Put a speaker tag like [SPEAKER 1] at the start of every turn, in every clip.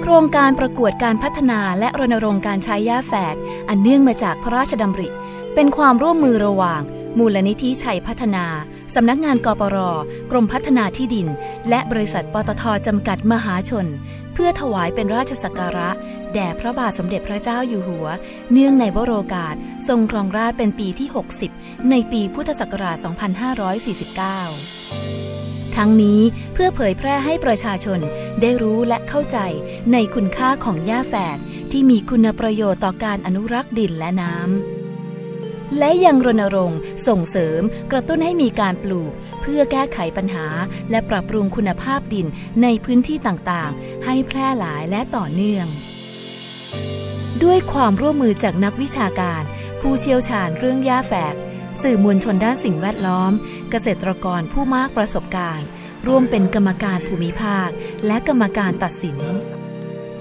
[SPEAKER 1] โครงการประกวดการพัฒนาและรณรงค์การใช้หญ้าแฝก อันเนื่องมาจากพระราชดำริ เป็นความร่วมมือระหว่าง มูลนิธิชัยพัฒนา สำนักงานกปร กรมพัฒนาที่ดิน และบริษัทปตทจำกัดมหาชน เพื่อถวายเป็นราชสักการะ แด่พระบาทสมเด็จพระเจ้าอยู่หัว เนื่องในวโรกาส ทรงครองราชเป็นปีที่ 60 ในปีพุทธศักราช 2549 ทั้งนี้เพื่อเผยแพร่ให้ประชาชนได้รู้และเข้าใจในคุณค่าของหญ้าแฝกที่มีคุณประโยชน์ต่อการอนุรักษ์ดินและน้ำ และยังรณรงค์ ส่งเสริมกระตุ้นให้มีการปลูก เพื่อแก้ไขปัญหา และปรับปรุงคุณภาพดินในพื้นที่ต่างๆ ให้แพร่หลายและต่อเนื่อง ด้วยความร่วมมือจากนักวิชาการ ผู้เชี่ยวชาญเรื่องหญ้าแฝก สื่อมวลชนด้านสิ่งแวดล้อม เกษตรกรผู้มากประสบการณ์ ร่วมเป็นกรรมการภูมิภาค และกรรมการตัดสิน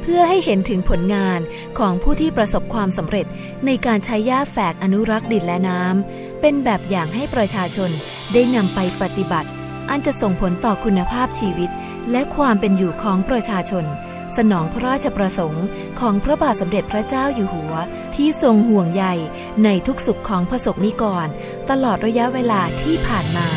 [SPEAKER 1] เพื่อให้เห็นถึงผลงานของผู้ที่ประสบความสำเร็จในการใช้หญ้าแฝกอนุรักษ์ดินและน้ำเป็นแบบอย่างให้ประชาชนได้นำไปปฏิบัติ อันจะส่งผลต่อคุณภาพชีวิต และความเป็นอยู่ของประชาชน สนองพระราชประสงค์ของพระบาทสมเด็จพระเจ้าอยู่หัว ที่ทรงห่วงใยในทุกสุขของประสบนิกร ตลอดระยะเวลาที่ผ่านมา